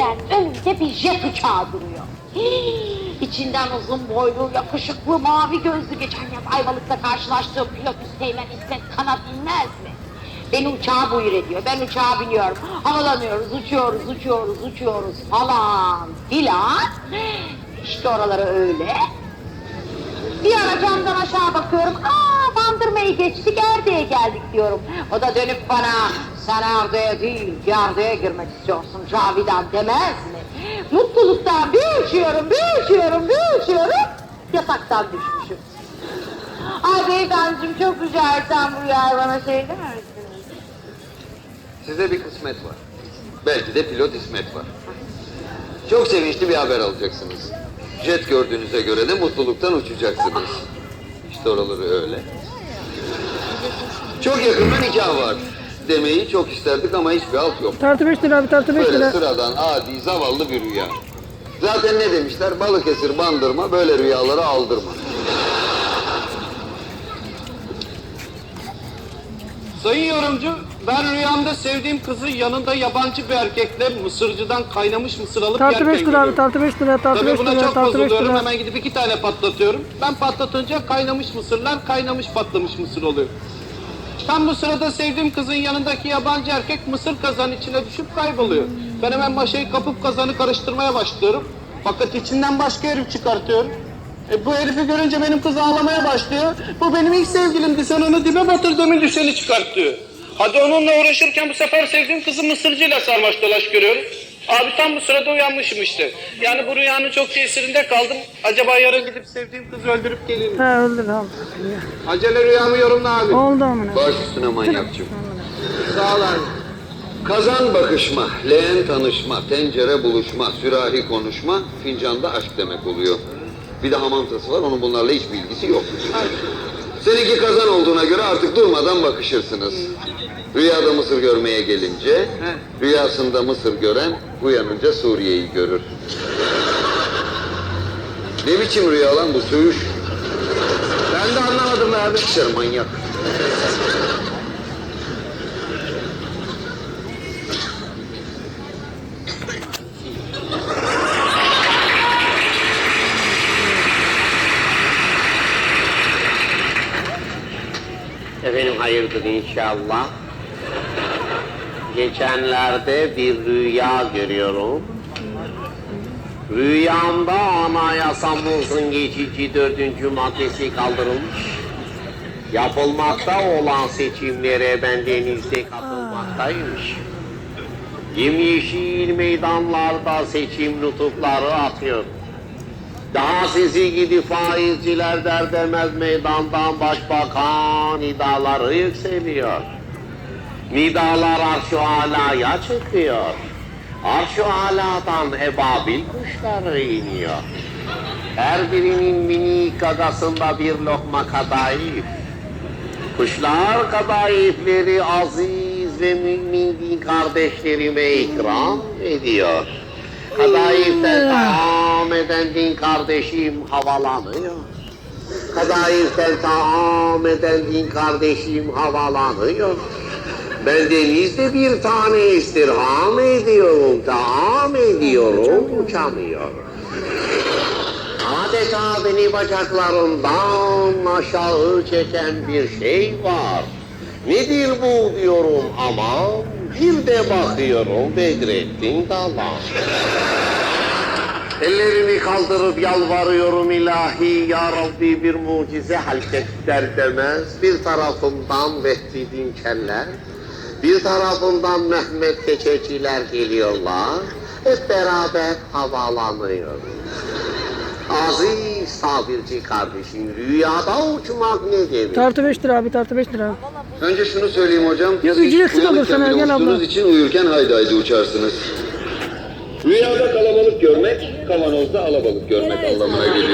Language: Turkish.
birden önümde bir jet uçağı duruyor. Hii, İçinden uzun boylu, yakışıklı, mavi gözlü geçen yaz Ayvalık'ta karşılaştığım pilot Üsteğmen İsmet Kanat inmez mi? Beni uçağa buyur ediyor. Ben uçağa biniyorum. Havalanıyoruz, uçuyoruz, uçuyoruz, uçuyoruz falan filan. İşte oraları öyle. Bir ara camdan aşağı bakıyorum. Aa bandırmayı geçtik Erde'ye geldik diyorum. O da dönüp bana sen Erde'ye değil Gerde'ye girmek istiyorsun Cavidan demez mi? Mutluluktan bir uçuyorum, bir uçuyorum, bir uçuyorum. Yataktan düşmüşüm. Ay beyefendiciğim çok rica etsem bu rüyayı bana söyler misiniz? Size bir kısmet var. Belki de pilot İsmet var. Çok sevinçli bir haber alacaksınız. Jet gördüğünüze göre de mutluluktan uçacaksınız. İşte oraları öyle. Çok yakında nikah var. Demeyi çok isterdik ama hiçbir alt yok. Tartı 5 lira abi tartı 5 Böyle lira. sıradan adi zavallı bir rüya. Zaten ne demişler? Balıkesir bandırma böyle rüyaları aldırma. Sayın yorumcu, ben rüyamda sevdiğim kızı yanında yabancı bir erkekle mısırcıdan kaynamış mısır alıp Tartı 5 yerken lira abi görüyorum. tartı 5 lira tartı Tabii 5 buna lira çok tartı 5 bozuluyorum. lira. Hemen gidip iki tane patlatıyorum. Ben patlatınca kaynamış mısırlar kaynamış patlamış mısır oluyor. Tam bu sırada sevdiğim kızın yanındaki yabancı erkek mısır kazanın içine düşüp kayboluyor. Ben hemen maşayı kapıp kazanı karıştırmaya başlıyorum. Fakat içinden başka herif çıkartıyorum. E, bu herifi görünce benim kız ağlamaya başlıyor. Bu benim ilk sevgilimdi. Sen onu dibe batırdığımın düşeni çıkartıyor. Hadi onunla uğraşırken bu sefer sevdiğim kızı mısırcıyla sarmaş dolaş görüyorum. Abi tam bu sırada uyanmışım işte. Yani bu rüyanın çok tesirinde kaldım. Acaba yarın gidip sevdiğim kızı öldürüp geleyim mi? He öldür abi. Acele rüyamı yorumla abi. Oldu amına. Baş üstüne manyakçım. Sağ ol abi. Kazan bakışma, leğen tanışma, tencere buluşma, sürahi konuşma, fincanda aşk demek oluyor. Bir de hamantası var, onun bunlarla hiç bilgisi yok. Seninki kazan olduğuna göre artık durmadan bakışırsınız. Rüyada Mısır görmeye gelince, rüyasında Mısır gören uyanınca Suriye'yi görür. Ne biçim rüya lan bu söğüş? Ben de anlamadım abi. Dışarı manyak. Hayırdır inşallah. Geçenlerde bir rüya görüyorum. Rüyamda anayasamızın geçici dördüncü maddesi kaldırılmış. Yapılmakta olan seçimlere ben denizde katılmaktaymış. Yemyeşil meydanlarda seçim nutukları atıyor. Daha sizi gidi faizciler der demez meydandan başbakan nidaları yükseliyor. Nidalar arş-ı alaya çıkıyor. Arş-ı aladan ebabil kuşları iniyor. Her birinin minik gagasında bir lokma kadayıf. Kuşlar kadayıfleri aziz ve mümin kardeşlerime ikram ediyor. Kadayıften taam eden din kardeşim havalanıyor. Kadayıften taam eden din kardeşim havalanıyor. Ben denizde bir tane istirham ediyorum, taam ediyorum, uçamıyorum. Adeta beni bacaklarımdan aşağı çeken bir şey var. Nedir bu diyorum ama bir de bakıyorum Bedrettin Dalan. Ellerimi kaldırıp yalvarıyorum ilahi ya Rabbi bir mucize halket der demez. Bir tarafımdan Vehbi Dinçerler, bir tarafımdan Mehmet Keçeciler geliyorlar. Hep beraber havalanıyoruz. Aziz sabirci kardeşim, rüyada uçmak ne demek? Tartı 5 lira abi tartı 5 lira. Önce şunu söyleyeyim hocam. Ya siz ücretsiz bile gel abla. için uyurken haydi haydi uçarsınız. Rüyada kalabalık görmek, kavanozda alabalık görmek anlamına geliyor.